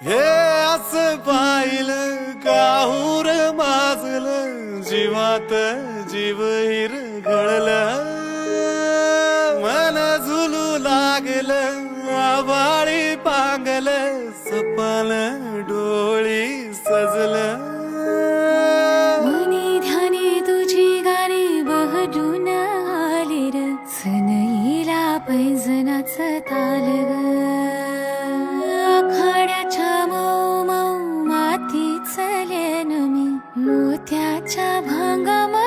हे अस पाहिलं काहूर माजलं जीवात जीव हिर गळलं मन झुलू लागलं आबाळी पांगलं सपन डो hangga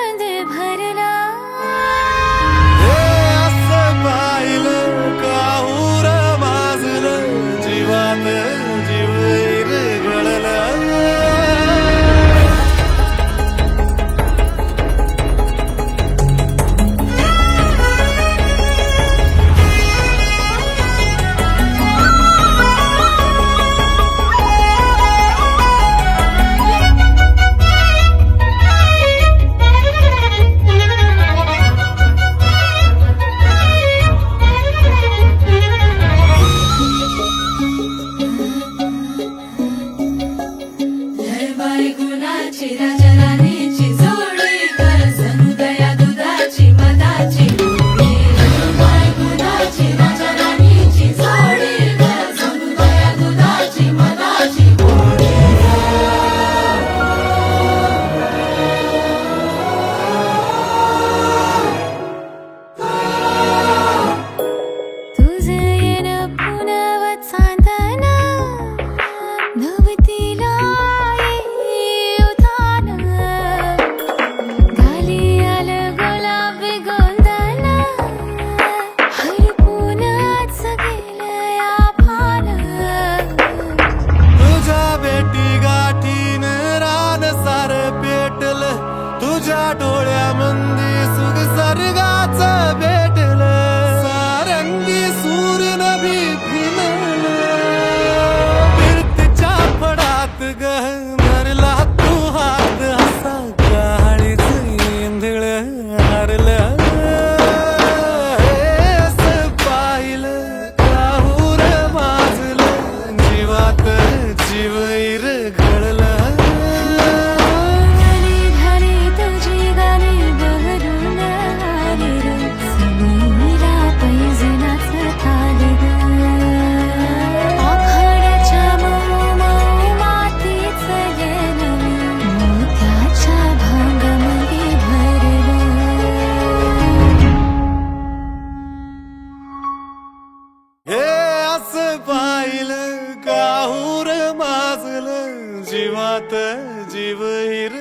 期待着 लागलं पाहिलं काहूर वाजलं जीवात जीवैर घडलं. जीवात जीव हिर